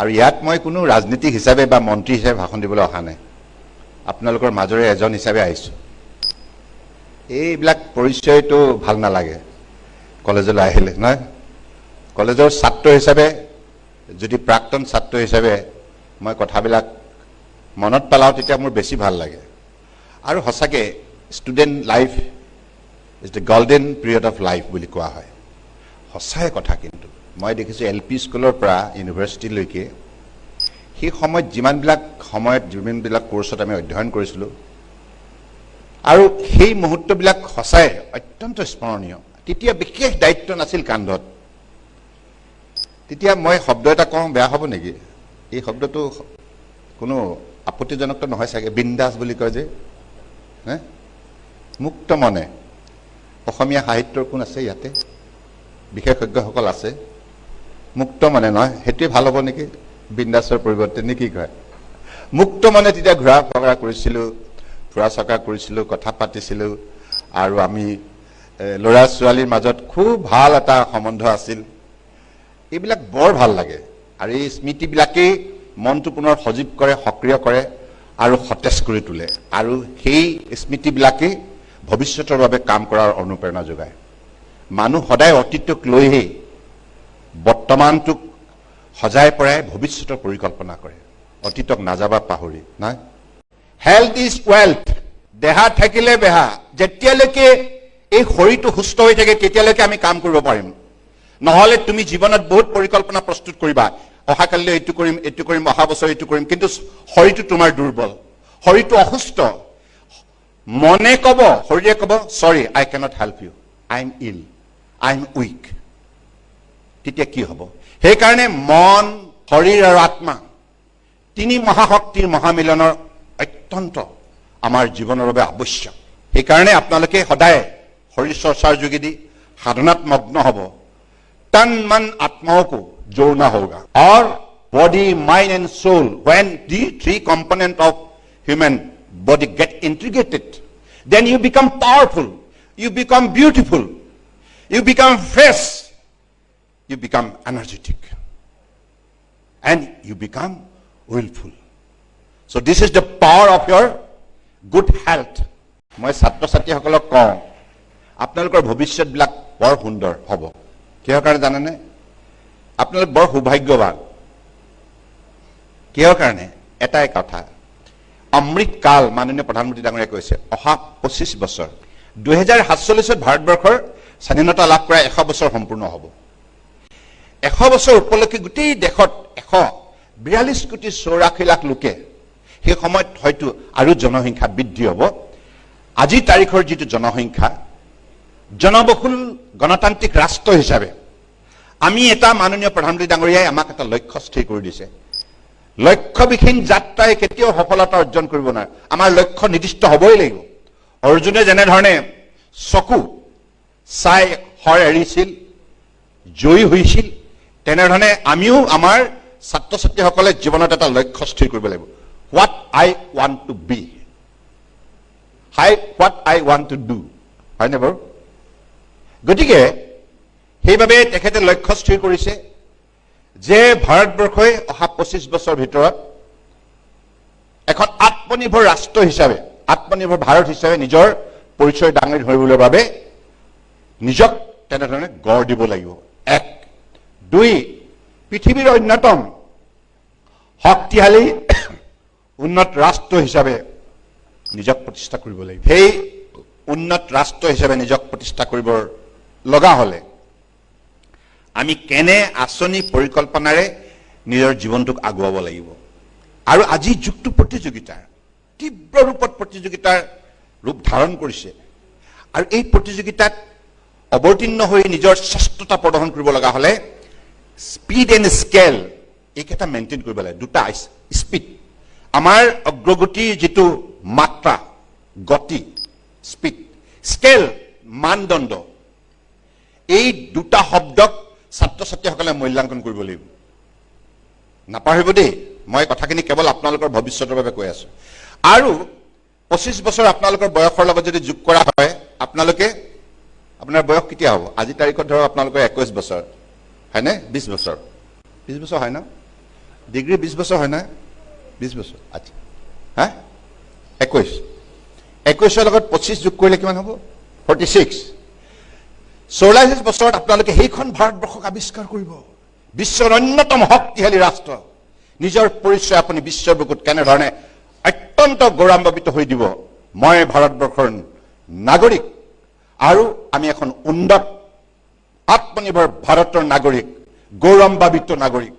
আৰু ইয়াত মই কোনো ৰাজনীতিক হিচাপে বা মন্ত্ৰী হিচাপে ভাষণ দিবলৈ অহা নাই। আপোনালোকৰ মাজৰে এজন হিচাপে আহিছোঁ। এইবিলাক পৰিচয়টো ভাল নালাগে। কলেজলৈ আহিলে নহয়? কলেজৰ ছাত্ৰ হিচাপে যদি প্ৰাক্তন ছাত্ৰ হিচাপে মই কথাবিলাক মনত পেলাওঁ তেতিয়া মোৰ বেছি ভাল লাগে। আৰু সঁচাকৈ student life is the golden period of life বুলি কোৱা হয়। সঁচাই কথা কিন্তু। মই দেখিছোঁ এল পি স্কুলৰ পৰা ইউনিভাৰ্চিটিলৈকে সেই সময়ত যিমানবিলাক সময়ত যিমানবিলাক কৰ্চত আমি অধ্যয়ন কৰিছিলোঁ আৰু সেই মুহূৰ্তবিলাক সঁচাই অত্যন্ত স্মৰণীয়। তেতিয়া বিশেষ দায়িত্ব নাছিল কান্ধত। তেতিয়া মই শব্দ এটা কওঁ বেয়া হ'ব নেকি? এই শব্দটো কোনো আপত্তিজনকটো নহয় চাগে? বিন্দাস বুলি কয় যে। হে? মুক্ত মনে। অসমীয়া সাহিত্যৰ কোন আছে ইয়াতে? বিশেষজ্ঞসকল আছে। মুক্ত মনে নহয় সেইটোৱে ভাল হ'ব নেকি? বিন্দাসৰ পৰিৱৰ্তে নে কি কয়? মুক্ত মনে তেতিয়া ঘূৰা ফুৰা কৰিছিলোঁ ফুৰা চকা কৰিছিলোঁ কথা পাতিছিলোঁ আৰু আমি ল'ৰা ছোৱালীৰ মাজত খুব ভাল এটা সম্বন্ধ আছিল। এইবিলাক বৰ ভাল লাগে আৰু এই স্মৃতিবিলাকেই মনটো পুনৰ সজীৱ কৰে সক্ৰিয় কৰে আৰু সতেজ কৰি তোলে আৰু সেই স্মৃতিবিলাকেই ভৱিষ্যতৰ বাবে কাম কৰাৰ অনুপ্ৰেৰণা যোগায়। মানুহ সদায় অতীতক লৈহে বৰ্তমানটোক সজাই পৰাই ভৱিষ্যতৰ পৰিকল্পনা কৰে। অতীতক নাযাবা পাহৰি, নাই? হেল্থ ইজ ৱেল্থ দেহা থাকিলে বেহা। যেতিয়ালৈকে এই শৰীৰটো সুস্থ হৈ থাকে, তেতিয়ালৈকে আমি কাম কৰিব পাৰিম। নহলে তুমি জীৱনত বহুত পৰিকল্পনা প্ৰস্তুত কৰিবা। অহাকালিলৈ এইটো কৰিম এইটো কৰিম, অহা বছৰ এইটো কৰিম। কিন্তু শৰীৰটো তোমাৰ দুৰ্বল। শৰীৰটো অসুস্থ। মনে কব, শৰীৰে কব sorry I cannot help you I am ill I am weak তেতিয়া কি হ'ব? সেইকাৰণে মন শৰীৰ আৰু আত্মা তিনি মহাশক্তিৰ মহামিলনৰ অত্যন্ত আমাৰ জীৱনৰ বাবে আৱশ্যক। সেইকাৰণে আপোনালোকে সদায় শৰীৰ চৰ্চাৰ যোগেদি সাধনাত মগ্ন হ'ব। তন মন আত্মাকো জোৰনা হোগা অৰ body mind and soul when the three component of human body get integrated, then you become powerful, you become beautiful, you become fresh, you become energetic. And you become willful. So this is the power of your good health. মই ছাত্ৰ ছাত্ৰীসকলক কওঁ আপোনালোকৰ ভৱিষ্যতবিলাক বৰ সুন্দৰ হ'ব। কিহৰ কাৰণে জানেনে? আপোনালোক বৰ সৌভাগ্যৱান। কিহৰ কাৰণে? এটাই কথা। অমৃতকাল মাননীয় প্ৰধানমন্ত্ৰী ডাঙৰীয়াই কৈছে অহা পঁচিছ বছৰ দুহেজাৰ সাতচল্লিছত ভাৰতবৰ্ষৰ স্বাধীনতা লাভ কৰা এশ বছৰ সম্পূৰ্ণ হ'ব। এশ বছৰ উপলক্ষে গোটেই দেশত এশ বিয়াল্লিছ কোটি চৌৰাশী লাখ লোকে সেই সময়ত হয়তো আৰু জনসংখ্যা বৃদ্ধি হ'ব। আজিৰ তাৰিখৰ যিটো জনসংখ্যা জনবহুল গণতান্ত্ৰিক ৰাষ্ট্ৰ হিচাপে আমি এটা মাননীয় প্ৰধানমন্ত্ৰী ডাঙৰীয়াই আমাক এটা লক্ষ্য স্থিৰ কৰি দিছে। লক্ষ্যবিহীন যাত্ৰাই কেতিয়াও সফলতা অৰ্জন কৰিব নোৱাৰে। আমাৰ লক্ষ্য নিৰ্দিষ্ট হ'বই লাগিব। অৰ্জুনে যেনেধৰণে চকু চাই শৰ এৰিছিল জয়ী হৈছিল তেনেধৰণে আমিও আমাৰ ছাত্ৰ ছাত্ৰীসকলে জীৱনত এটা লক্ষ্য স্থিৰ কৰিব লাগিব। What I want to be high what I want to do হয়নে বাৰু? গতিকে সেইবাবে তেখেতে লক্ষ্য স্থিৰ কৰিছে যে ভাৰতবৰ্ষই অহা পঁচিছ বছৰ ভিতৰত এখন আত্মনিৰ্ভৰ ৰাষ্ট্ৰ হিচাপে আত্মনিৰ্ভৰ ভাৰত হিচাপে নিজৰ পৰিচয় দাঙি ধৰিবলৈ বাবে নিজক তেনেধৰণে গঢ় দিব লাগিব। এক দুই পৃথিৱীৰ অন্যতম শক্তিশালী উন্নত ৰাষ্ট্ৰ হিচাপে নিজক প্ৰতিষ্ঠা কৰিব লাগিব। সেই উন্নত ৰাষ্ট্ৰ হিচাপে নিজক প্ৰতিষ্ঠা কৰিব লগা হ'লে আমি কেনে আঁচনি পৰিকল্পনাৰে নিজৰ জীৱনটোক আগুৱাব লাগিব? আৰু আজি যুগটো প্ৰতিযোগিতাৰ, তীব্ৰ ৰূপত প্ৰতিযোগিতাৰ ৰূপ ধাৰণ কৰিছে। আৰু এই প্ৰতিযোগিতাত অৱতীৰ্ণ হৈ নিজৰ শ্ৰেষ্ঠতা প্ৰদৰ্শন কৰিব লগা হ'লে স্পীড এণ্ড স্কেল এইকেইটা মেইনটেইন কৰিব লাগে। দুটা স্পীড আমাৰ অগ্ৰগতিৰ যিটো মাত্ৰা গতি স্পীড স্কেল মানদণ্ড এই দুটা শব্দক ছাত্ৰ ছাত্ৰীসকলে মূল্যাংকন কৰিব লাগিব। নাপাহৰিব দেই। মই কথাখিনি কেৱল আপোনালোকৰ ভৱিষ্যতৰ বাবে কৈ আছো। আৰু পঁচিছ বছৰ আপোনালোকৰ বয়সৰ লগত যদি যোগ কৰা হয় আপোনালোকে আপোনাৰ বয়স কেতিয়া হ'ব? আজি তাৰিখত ধৰক আপোনালোকৰ একৈছ বছৰ। হয়নে? বিছ বছৰ। বিছ বছৰ হয় ন? ডিগ্ৰী বিছ বছৰ হয় না বিছ বছৰ। আচ্ছা। হা? একৈছ একৈছৰ লগত পঁচিছ যোগ কৰিলে কিমান হ'ব? ফৰ্টি ছিক্স চৌৰাল্লিছ বছৰত আপোনালোকে সেইখন ভাৰতবৰ্ষক আৱিষ্কাৰ কৰিব। বিশ্বৰ অন্যতম শক্তিশালী ৰাষ্ট্ৰ। নিজৰ পৰিচয় আপুনি বিশ্বৰ বুকুত কেনেধৰণে অত্যন্ত গৌৰৱান্বিত হৈ দিব। মই ভাৰতবৰ্ষৰ নাগৰিক। আৰু আমি এখন উন্নত আত্মনির্ভর ভারতের নাগরিক গৌরবান্বিত নাগরিক